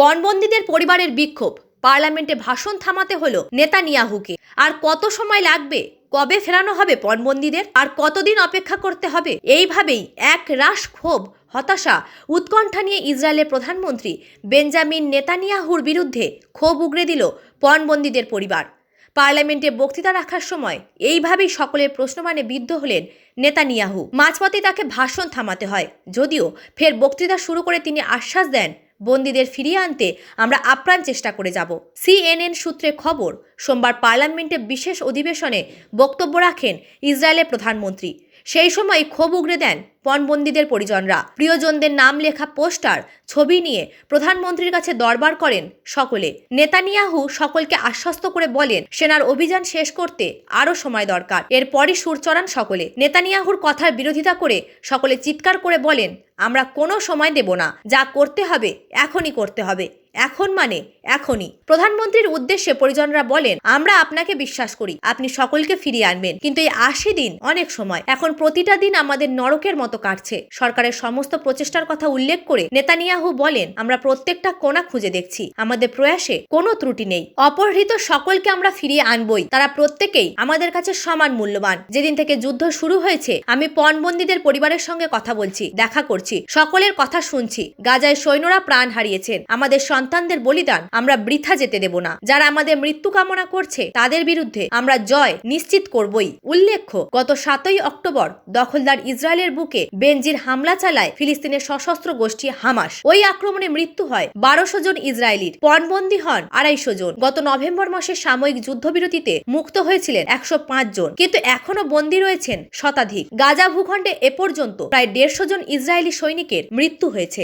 পণবন্দীদের পরিবারের বিক্ষোভ। পার্লামেন্টে ভাষণ থামাতে হলো নেতানিয়াহুকে। আর কত সময় লাগবে? কবে ফেরানো হবে পণবন্দীদের আর কতদিন অপেক্ষা করতে হবে? এইভাবেই এক রাশ ক্ষোভ, হতাশা, উৎকণ্ঠা নিয়ে ইসরায়েলের প্রধানমন্ত্রী বেঞ্জামিন নেতানিয়াহুর বিরুদ্ধে ক্ষোভ উগরে দিল পণবন্দীদের পরিবার। পার্লামেন্টে বক্তৃতা রাখার সময় এইভাবেই সকলের প্রশ্নমানে বিদ্ধ হলেন নেতানিয়াহু। মাঝপথে তাকে ভাষণ থামাতে হয়। যদিও ফের বক্তৃতা শুরু করে তিনি আশ্বাস দেন বন্দীদের ফিরিয়ে আনতে আমরা আপ্রাণ চেষ্টা করে যাব। সিএনএন সূত্রে খবর, সোমবার পার্লামেন্টে বিশেষ অধিবেশনে বক্তব্য রাখেন ইসরায়েলের প্রধানমন্ত্রী। সেই সময় ক্ষোভ উগড়ে দেন পণবন্দীদের পরিজনরা। প্রিয়জনদের নাম লেখা পোস্টার, ছবি নিয়ে প্রধানমন্ত্রীর কাছে দরবার করেন সকলে। নেতানিয়াহু সকলকে আশ্বস্ত করে বলেন, সেনার অভিযান শেষ করতে আরও সময় দরকার। এরপরই সুর চড়ান সকলে। নেতানিয়াহুর কথার বিরোধিতা করে সকলে চিৎকার করে বলেন, আমরা কোনো সময় দেব না। যা করতে হবে, এখনই করতে হবে। এখন মানে এখনই। প্রধানমন্ত্রীর উদ্দেশ্যে পরিজনরা বলেন, আমরা আপনাকে বিশ্বাস করি। আপনি সকলকে ফিরিয়ে আনবেন। কিন্তু এই আশি দিন অনেক সময়। এখন প্রতিটা দিন আমাদের নরকের মতো কাটছে। সরকারের সমস্ত প্রচেষ্টার কথা উল্লেখ করে নেতানিয়াহু বলেন, আমরা প্রত্যেকটা কোনা খুঁজে দেখছি। আমাদের প্রয়াসে কোনো ত্রুটি নেই। অপহৃত সকলকে আমরা ফিরিয়ে আনবই। তারা প্রত্যেকেই আমাদের কাছে সমান মূল্যবান। যেদিন থেকে যুদ্ধ শুরু হয়েছে, আমি পণবন্দীদের পরিবারের সঙ্গে কথা বলছি, দেখা করছি, সকলের কথা শুনছি। গাজায় সৈন্যরা প্রাণ হারিয়েছেন। আমাদের সন্তানদের বলিদান আমরা বৃথা যেতে দেব না। যারা আমাদের মৃত্যু কামনা করছে, তাদের বিরুদ্ধে আমরা জয় নিশ্চিত করবই। উল্লেখ্য, গত সাতই অক্টোবর দখলদার ইসরায়েলের বুকে বেনজির হামলা চালায় ফিলিস্তিনের সশস্ত্র গোষ্ঠী হামাস। ওই আক্রমণে মৃত্যু হয় বারোশো জন ইসরায়েলির। পণবন্দী হন আড়াইশো জন। গত নভেম্বর মাসে সাময়িক যুদ্ধবিরতিতে মুক্ত হয়েছিলেন একশো পাঁচ জন। কিন্তু এখনও বন্দী রয়েছেন শতাধিক। গাজা ভূখণ্ডে এ পর্যন্ত প্রায় দেড়শো জন ইসরায়েলি সৈনিকের মৃত্যু হয়েছে।